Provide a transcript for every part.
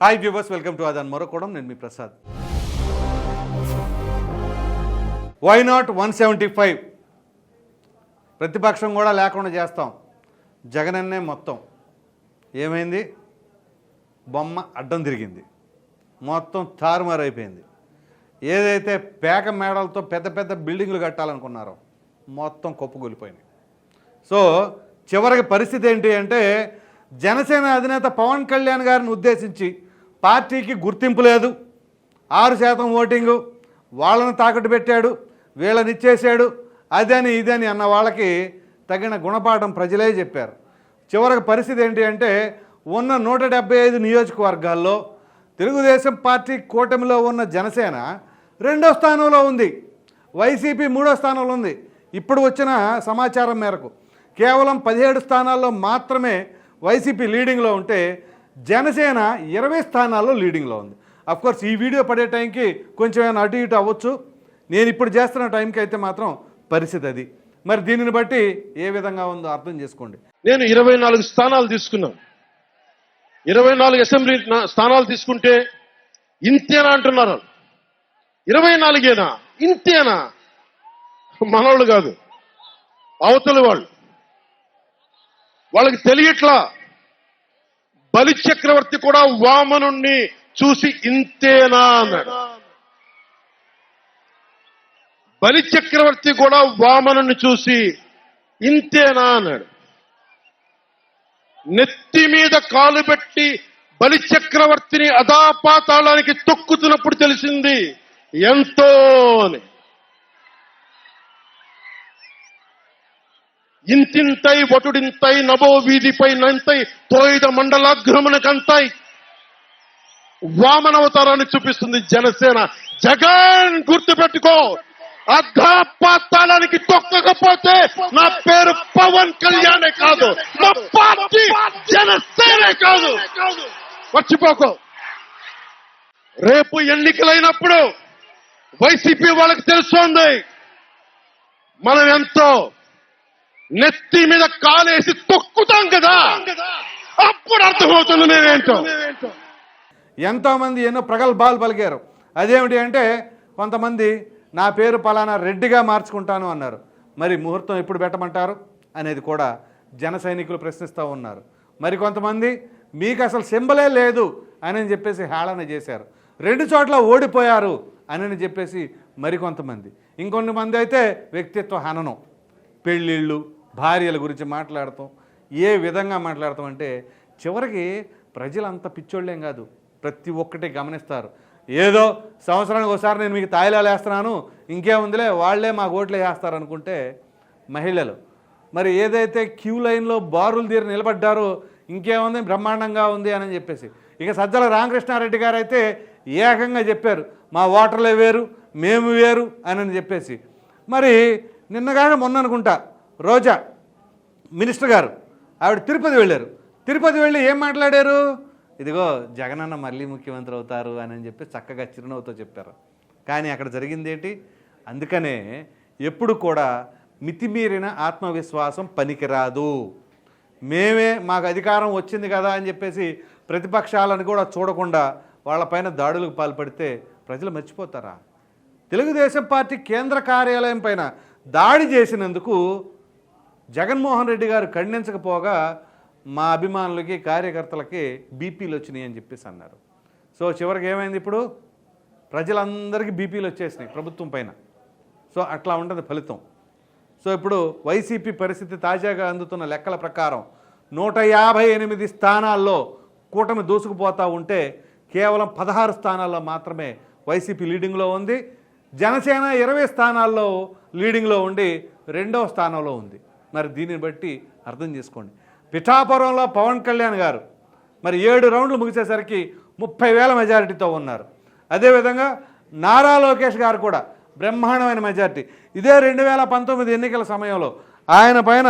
Hi viewers welcome to అదాన్ మరొకడం నేను మీ Prasad why not one seventy five ప్రతిపక్షం కూడా లేకుండా చేస్తాం. జగనన్నే మొత్తం. ఏమైంది? బొమ్మ అడ్డం తిరిగింది. మొత్తం తారుమారు అయిపోయింది. ఏదైతే పేక మేడలతో పెద్ద పెద్ద బిల్డింగ్లు కట్టాలనుకున్నారో మొత్తం కుప్పగూలిపోయినాయి సో చివరికి పరిస్థితి ఏంటి అంటే జనసేన అధినేత పవన్ కళ్యాణ్ గారిని ఉద్దేశించి పార్టీకి గుర్తింపు లేదు. ఆరు శాతం ఓటింగు. వాళ్ళని తాకట్టు పెట్టాడు. వీళ్ళని ఇచ్చేసాడు అదని ఇదని అన్న వాళ్ళకి తగిన గుణపాఠం ప్రజలే చెప్పారు. చివరికి పరిస్థితి ఏంటి అంటే ఉన్న నూట డెబ్బై ఐదు నియోజకవర్గాల్లో తెలుగుదేశం పార్టీ కూటమిలో ఉన్న జనసేన రెండో స్థానంలో ఉంది. వైసీపీ మూడో స్థానంలో ఉంది. ఇప్పుడు వచ్చిన సమాచారం మేరకు కేవలం పదిహేడు స్థానాల్లో మాత్రమే వైసీపీ లీడింగ్లో ఉంటే జనసేన ఇరవై స్థానాల్లో లీడింగ్లో ఉంది. కోర్స్ ఈ వీడియో పడే టైంకి కొంచెం ఏమైనా అటు ఇటు అవ్వచ్చు. నేను ఇప్పుడు చేస్తున్న టైంకి అయితే మాత్రం పరిస్థితి అది. మరి దీనిని బట్టి ఏ విధంగా ఉందో అర్థం చేసుకోండి. నేను ఇరవై నాలుగు స్థానాలు తీసుకున్నాను. ఇరవై నాలుగు అసెంబ్లీ స్థానాలు తీసుకుంటే ఇంతేనా అంటున్నారు ఇరవై నాలుగేనా? ఇంతేనా? మనవాళ్ళు కాదు. అవతలి వాళ్ళు. వాళ్ళకి తెలియట్లా. బలి చక్రవర్తి కూడా వామనుణ్ణి చూసి ఇంతేనా అన్నాడు. బలి చక్రవర్తి కూడా వామనుణ్ణి చూసి ఇంతేనా అన్నాడు. నెత్తి మీద కాలు పెట్టి బలి చక్రవర్తిని అదాపాతాళానికి తొక్కుతున్నప్పుడు తెలిసింది ఎంతో అని ఇంతింతై వటుడింతై నభో వీధిపై నంతై తోయిద మండలాగ్రమణకంతై వామనవతారాన్ని చూపిస్తుంది జనసేన. జగన్ గుర్తుపెట్టుకో. అర్ధపాతాళానికి తొక్కకపోతే నా పేరు పవన్ కళ్యాణే కాదు. నా పార్టీ జనసేనే కాదు. మర్చిపోకో. రేపు ఎన్నికలైనప్పుడు వైసీపీ వాళ్ళకి తెలుస్తోంది. మనం ఎంతో నెత్తి మీద కాలేసి తొక్కుతాం కదా. అప్పుడు అర్థమవుతుంది నేనేంటో ఎంతోమంది ఎన్నో ప్రగల్భాలు పలికారు. అదేమిటి అంటే కొంతమంది నా పేరు పలానా రెడ్డిగా మార్చుకుంటాను అన్నారు. మరి ముహూర్తం ఎప్పుడు పెట్టమంటారు అనేది కూడా జన సైనికులు ప్రశ్నిస్తూ ఉన్నారు. మరి కొంతమంది మీకు అసలు సింబలే లేదు అని చెప్పేసి హేళన చేశారు. రెండు చోట్ల ఓడిపోయారు అని చెప్పేసి మరికొంతమంది ఇంకొన్ని మంది అయితే వ్యక్తిత్వ హననం. పెళ్ళిళ్ళు భార్యల గురించి మాట్లాడతాం ఏ విధంగా మాట్లాడతాం అంటే చివరికి ప్రజలంత పిచ్చోళ్ళేం కాదు. ప్రతి ఒక్కటి గమనిస్తారు. ఏదో సంవత్సరానికి ఒకసారి నేను మీకు తాయిలాలు వేస్తున్నాను ఇంకేముందిలే వాళ్ళే మా ఓట్లే వేస్తారనుకుంటే మహిళలు. మరి ఏదైతే క్యూ లైన్లో బారులు తీరి నిలబడ్డారో ఇంకేముంది బ్రహ్మాండంగా ఉంది అని చెప్పేసి. ఇక సజ్జల రామకృష్ణారెడ్డి గారు అయితే ఏకంగా చెప్పారు మా ఓటర్లే వేరు మేము వేరు అని చెప్పేసి. మరి నిన్నగానే మొన్న అనుకుంటా రోజా మినిస్టర్ గారు ఆవిడ తిరుపతి వెళ్ళారు. తిరుపతి వెళ్ళి ఏం మాట్లాడారు? ఇదిగో జగనన్న మళ్ళీ ముఖ్యమంత్రి అవుతారు అని అని చెప్పి చక్కగా చిరునవ్వుతో చెప్పారు. కానీ అక్కడ జరిగింది ఏంటి? అందుకనే ఎప్పుడు కూడా మితిమీరిన ఆత్మవిశ్వాసం పనికిరాదు. మేమే మాకు అధికారం వచ్చింది కదా అని చెప్పేసి ప్రతిపక్షాలను కూడా చూడకుండా వాళ్ళపైన దాడులకు పాల్పడితే ప్రజలు మర్చిపోతారా? తెలుగుదేశం పార్టీ కేంద్ర కార్యాలయం పైన దాడి చేసినందుకు జగన్మోహన్ రెడ్డి గారు ఖండించకపోగా మా అభిమానులకి కార్యకర్తలకి బీపీలు వచ్చినాయి అని చెప్పేసి అన్నారు. సో చివరికి ఏమైంది ఇప్పుడు? ప్రజలందరికీ బీపీలు వచ్చేసినాయి ప్రభుత్వం పైన. సో అట్లా ఉంటుంది ఫలితం. సో ఇప్పుడు వైసీపీ పరిస్థితి తాజాగా అందుతున్న లెక్కల ప్రకారం నూట యాభై ఎనిమిది స్థానాల్లో కూటమి దూసుకుపోతూ ఉంటే కేవలం పదహారు స్థానాల్లో మాత్రమే వైసీపీ లీడింగ్లో ఉంది. జనసేన ఇరవై స్థానాల్లో లీడింగ్లో ఉండి రెండవ స్థానంలో ఉంది. మరి దీనిని బట్టి అర్థం చేసుకోండి. పిఠాపురంలో పవన్ కళ్యాణ్ గారు మరి ఏడు రౌండ్లు ముగిసేసరికి ముప్పై వేల మెజారిటీతో ఉన్నారు. అదేవిధంగా నారా లోకేష్ గారు కూడా బ్రహ్మాండమైన మెజారిటీ. ఇదే రెండు వేల పంతొమ్మిది ఎన్నికల సమయంలో ఆయన పైన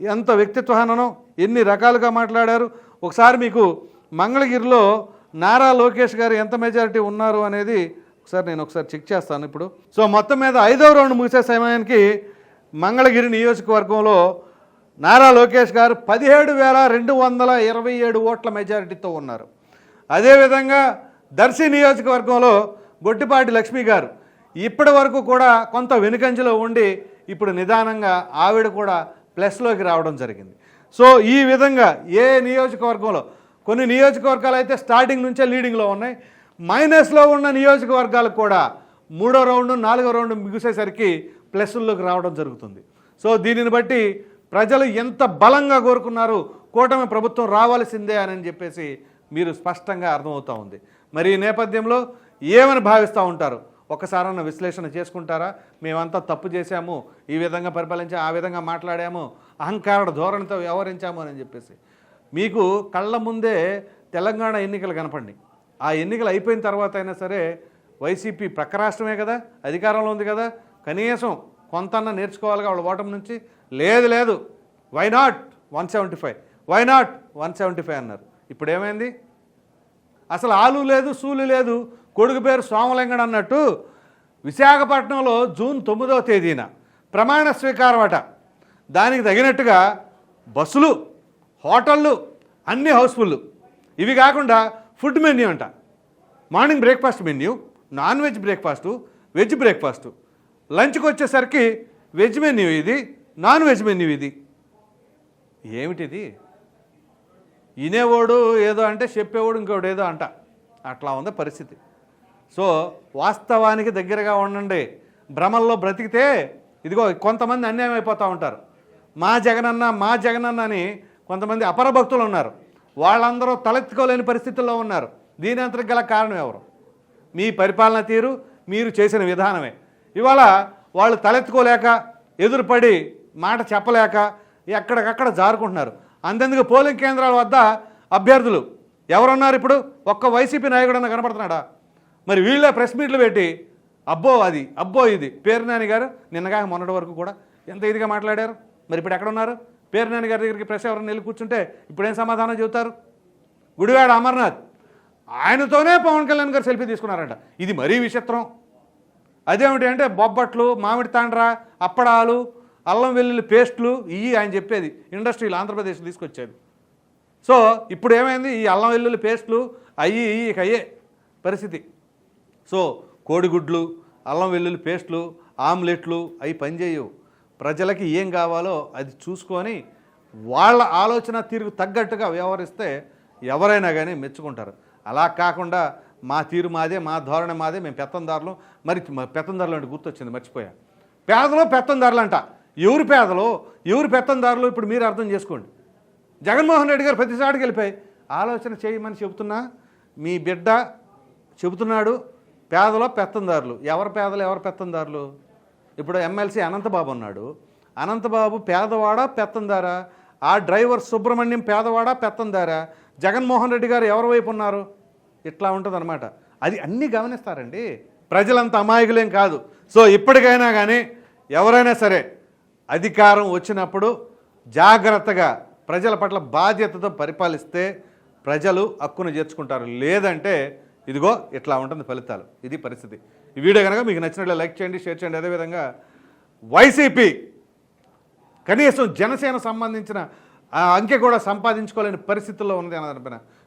ఎంత వ్యక్తిత్వ హననం ఎన్ని రకాలుగా మాట్లాడారు. ఒకసారి మీకు మంగళగిరిలో నారా లోకేష్ గారు ఎంత మెజారిటీ ఉన్నారు అనేది ఒకసారి నేను ఒకసారి చెక్ చేస్తాను ఇప్పుడు. సో మొత్తం మీద ఐదవ రౌండ్ ముగిసే సమయానికి మంగళగిరి నియోజకవర్గంలో నారా లోకేష్ గారు పదిహేడు వేల రెండు వందల ఇరవై ఏడు ఓట్ల మెజారిటీతో ఉన్నారు. అదేవిధంగా దర్శి నియోజకవర్గంలో గొట్టిపాటి లక్ష్మి గారు ఇప్పటి వరకు కూడా కొంత వెనుకంజలో ఉండి ఇప్పుడు నిదానంగా ఆవిడ కూడా ప్లస్లోకి రావడం జరిగింది. సో ఈ విధంగా ఏ నియోజకవర్గంలో కొన్ని నియోజకవర్గాలు అయితే స్టార్టింగ్ నుంచే లీడింగ్లో ఉన్నాయి. మైనస్లో ఉన్న నియోజకవర్గాలు కూడా మూడో రౌండ్ నాలుగో రౌండ్ ముగిసేసరికి ప్లస్ల్లోకి రావడం జరుగుతుంది. సో దీనిని బట్టి ప్రజలు ఎంత బలంగా కోరుకున్నారు కూటమి ప్రభుత్వం రావాల్సిందే అని చెప్పేసి మీరు స్పష్టంగా అర్థమవుతూ ఉంది. మరి ఈ నేపథ్యంలో ఏమని భావిస్తూ ఉంటారు? ఒకసారన్న విశ్లేషణ చేసుకుంటారా? మేమంతా తప్పు చేశాము ఈ విధంగా పరిపాలించాము ఆ విధంగా మాట్లాడాము అహంకార ధోరణితో వ్యవహరించాము అని చెప్పేసి. మీకు కళ్ళ ముందే తెలంగాణ ఎన్నికలు కనపండి. ఆ ఎన్నికలు అయిపోయిన తర్వాత అయినా సరే వైసీపీ ప్రక్క రాష్ట్రమే కదా అధికారంలో ఉంది కదా కనీసం కొంతన్న నేర్చుకోవాలిగా వాళ్ళ ఓటమి నుంచి. లేదు లేదు. Why not one seventy five why not one seventy five అన్నారు. ఇప్పుడు ఏమైంది అసలు ఆలు లేదు సూలు లేదు. కొడుకు పేరు సోమలింగడు అన్నట్టు విశాఖపట్నంలో జూన్ తొమ్మిదవ తేదీన ప్రమాణ స్వీకారం అట దానికి తగినట్టుగా బస్సులు హోటళ్ళు అన్ని హౌస్ఫుల్ ఇవి కాకుండా ఫుడ్ మెన్యూ అంట. Morning breakfast menu non veg breakfast veg breakfast. లంచ్కి వచ్చేసరికి వెజ్ మెన్యూ ఇది నాన్ వెజ్ మెన్యూ ఇది. ఏమిటిది? వినేవాడు ఏదో అంటే చెప్పేవాడు ఇంకోడు ఏదో అంట. అట్లా ఉంది పరిస్థితి. సో వాస్తవానికి దగ్గరగా ఉండండి. భ్రమల్లో బ్రతికితే ఇదిగో కొంతమంది అన్యాయం అయిపోతూ ఉంటారు. మా జగనన్న మా జగనన్న అని కొంతమంది అపర భక్తులు ఉన్నారు. వాళ్ళందరూ తలెత్తుకోలేని పరిస్థితుల్లో ఉన్నారు. దీని అంతటికి గల కారణం ఎవరు? మీ పరిపాలన తీరు మీరు చేసిన విధానమే. ఇవాళ వాళ్ళు తలెత్తుకోలేక ఎదురుపడి మాట చెప్పలేక ఎక్కడికక్కడ జారుకుంటున్నారు. అంతెందుకు పోలింగ్ కేంద్రాల వద్ద అభ్యర్థులు ఎవరున్నారు ఇప్పుడు? ఒక్క వైసీపీ నాయకుడన్నా కనపడుతున్నాడా? మరి వీళ్ళే ప్రెస్ మీట్లు పెట్టి అబ్బో అది అబ్బో ఇది. పేరునాని గారు నిన్నగా మొన్నటి వరకు కూడా ఎంత ఇదిగా మాట్లాడారు? మరి ఇప్పుడు ఎక్కడ ఉన్నారు పేరునాని గారి దగ్గరికి ప్రెస్ ఎవరైనా వెళ్ళి కూర్చుంటే ఇప్పుడేం సమాధానం చెబుతారు? గుడివాడ అమర్నాథ్ ఆయనతోనే పవన్ కళ్యాణ్ గారు సెల్ఫీ తీసుకున్నారంట. ఇది మరీ విచిత్రం. అదేమిటి అంటే బొబ్బట్లు మామిడి తాండ్ర అప్పడాలు అల్లం వెల్లుల్లి పేస్ట్లు ఇవి ఆయన చెప్పేది. ఇండస్ట్రీలు ఆంధ్రప్రదేశ్ తీసుకొచ్చేది. సో ఇప్పుడు ఏమైంది? ఈ అల్లం వెల్లుల్లి పేస్ట్లు అయ్యి ఇవి ఇక అయ్యే పరిస్థితి. సో కోడిగుడ్లు అల్లం వెల్లుల్లి పేస్ట్లు ఆమ్లెట్లు అవి పనిచేయవు. ప్రజలకి ఏం కావాలో అది చూసుకొని వాళ్ళ ఆలోచన తీరుకు తగ్గట్టుగా వ్యవహరిస్తే ఎవరైనా కానీ మెచ్చుకుంటారు. అలా కాకుండా మా తీరు మాదే మా ధోరణి మాదే మేము పెత్తందారులు. మరి పెత్తందారులు అంటే గుర్తొచ్చింది మర్చిపోయా. పేదలు పెత్తందారులు అంట ఎవరు పేదలు? ఎవరు పెత్తందారులు? ఇప్పుడు మీరు అర్థం చేసుకోండి. జగన్మోహన్ రెడ్డి గారు ప్రతిసారికి వెళ్ళిపోయి ఆలోచన చేయమని చెబుతున్నా మీ బిడ్డ చెబుతున్నాడు పేదలో పెత్తందారులు. ఎవరు పేదలు ఎవరు పెత్తందారులు? ఇప్పుడు ఎమ్మెల్సీ అనంతబాబు ఉన్నాడు. అనంతబాబు పేదవాడా పెత్తందారా? ఆ డ్రైవర్ సుబ్రహ్మణ్యం పేదవాడా పెత్తందారా? జగన్మోహన్ రెడ్డి గారు ఎవరి వైపు ఉన్నారు? ఇట్లా ఉంటుందన్నమాట. అది అన్నీ గమనిస్తారండి. ప్రజలంత అమాయకులేం కాదు. సో ఇప్పటికైనా కానీ ఎవరైనా సరే అధికారం వచ్చినప్పుడు జాగ్రత్తగా ప్రజల పట్ల బాధ్యతతో పరిపాలిస్తే ప్రజలు హక్కును చేర్చుకుంటారు. లేదంటే ఇదిగో ఇట్లా ఉంటుంది ఫలితాలు. ఇది పరిస్థితి. ఈ వీడియో కనుక మీకు నచ్చినట్లు లైక్ చేయండి షేర్ చేయండి. అదేవిధంగా వైసీపీ కనీసం జనసేన సంబంధించిన ఆ అంకె కూడా సంపాదించుకోలేని పరిస్థితుల్లో ఉంది అన్నదానిపైన